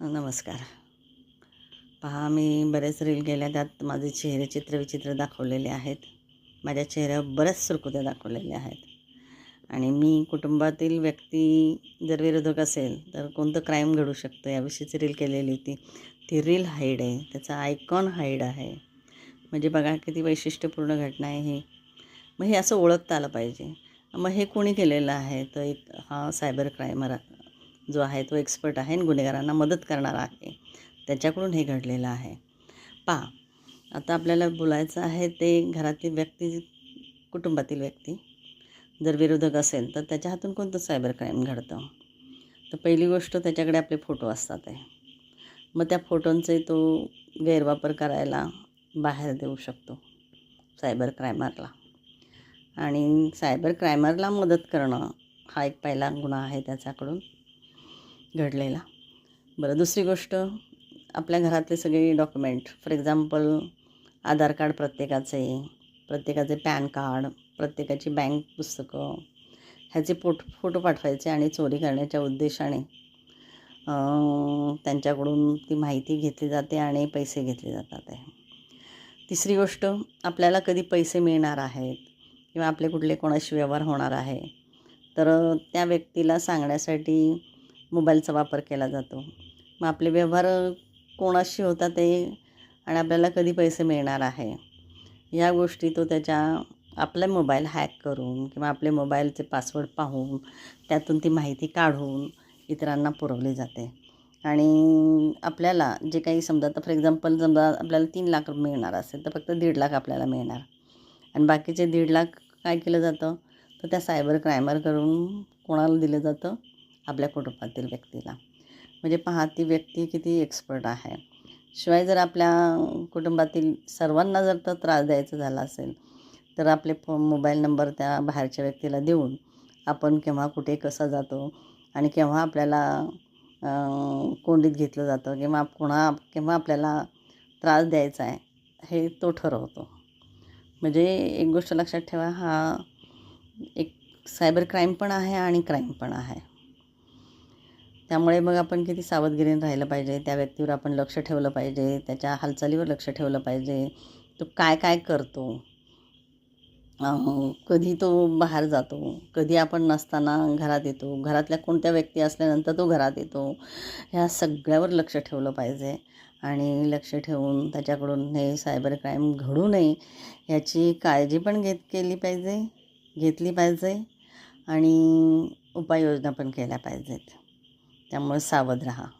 नमस्कार. पहा मी बरेच रील गेल्या त्यात माझे चेहरे चित्रविचित्र दाखवलेले आहेत. माझ्या चेहऱ्यावर बऱ्याच सुरकुत्या दाखवलेल्या आहेत. आणि मी कुटुंबातील व्यक्ती जर विरोधक असेल तर कोणतं क्राईम घडू शकतं? याविषयीची रील केलेली होती. ती रील हाईड आहे. त्याचा आयकॉन हाईड आहे. म्हणजे बघा किती वैशिष्ट्यपूर्ण घटना आहे ही. मग हे असं ओळखता आलं पाहिजे. मग हे कोणी केलेलं आहे? तर एक हा सायबर क्रायमर जो आहे तो एक्सपर्ट आहे आणि गुन्हेगारांना मदत करणारा आहे. त्याच्याकडून हे घडलेलं आहे. पा आता आपल्याला बोलायचं आहे ते घरातील व्यक्ती कुटुंबातील व्यक्ती जर विरोधक असेल तर त्याच्या हातून कोणतं सायबर क्राईम घडतं? तर पहिली गोष्ट त्याच्याकडे आपले फोटो असतात आहे मग त्या फोटोंचे तो गैरवापर करायला बाहेर देऊ शकतो सायबर क्रायमरला आणि सायबर क्रायमरला मदत करणं हा एक पहिला गुन्हा आहे त्याच्याकडून. घडलेला. बरं दुसरी गोष्ट आपल्या घरातले सगळे document for example Aadhaar card प्रत्येकाचे प्रत्येकाचे पॅन कार्ड प्रत्येकाची बँक पुस्तकं ह्याचे पोट फोटो पाठवायचे आणि चोरी करण्याच्या उद्देशाने त्यांच्याकडून ती माहिती घेतली जाते आणि पैसे घेतले जातात. आहे तिसरी गोष्ट आपल्याला कधी पैसे मिळणार आहेत किंवा आपले कुठले कोणाशी व्यवहार होणार आहे तर त्या व्यक्तीला सांगण्यासाठी मोबाईलचा वापर केला जातो. मग आपले व्यवहार कोणाशी होता ते आणि आपल्याला कधी पैसे मिळणार आहे या गोष्टी तो त्याच्या आपले मोबाईल हॅक करून किंवा आपले मोबाईलचे पासवर्ड पाहून त्यातून ती माहिती काढून इतरांना पुरवली जाते. आणि आपल्याला जे काही समजा आता फॉर एक्झाम्पल समजा आपल्याला तीन लाख मिळणार असेल तर फक्त दीड लाख आपल्याला मिळणार. आणि बाकीचे दीड लाख काय केलं जातं? तर त्या सायबर क्रायमर करून कोणाला दिलं जातं? आपल्या कुटुंबातील व्यक्तीला. म्हणजे पहा ती व्यक्ती किती एक्सपर्ट आहे. शिवाय जर आपल्या कुटुंबातील सर्वांना जर तर त्रास द्यायचा झाला असेल तर आपले फो मोबाईल नंबर त्या बाहेरच्या व्यक्तीला देऊन आपण केव्हा कुठे कसा जातो आणि केव्हा आपल्याला कोंडीत घेतलं जातं किंवा कोणा केव्हा आपल्याला त्रास द्यायचा आहे हे तो ठरवतो. म्हणजे एक गोष्ट लक्षात ठेवा हा एक सायबर क्राईम पण आहे आणि क्राईम पण आहे. त्यामुळे मग आपण किती सावधगिरीने राहिलं पाहिजे त्या व्यक्तीवर आपण लक्ष ठेवलं पाहिजे त्याच्या हालचालीवर लक्ष ठेवलं पाहिजे तो काय काय करतो? कधी तो बाहेर जातो कधी आपण नसताना घरात येतो घरातल्या कोणत्या व्यक्ती असल्यानंतर तो घरात येतो ह्या सगळ्यावर लक्ष ठेवलं पाहिजे. आणि लक्ष ठेवून त्याच्याकडून हे सायबर क्राईम घडू नये याची काळजी पण घेत केली पाहिजे घेतली पाहिजे आणि उपाययोजना पण केल्या पाहिजेत. त्यामुळे सावध राहा.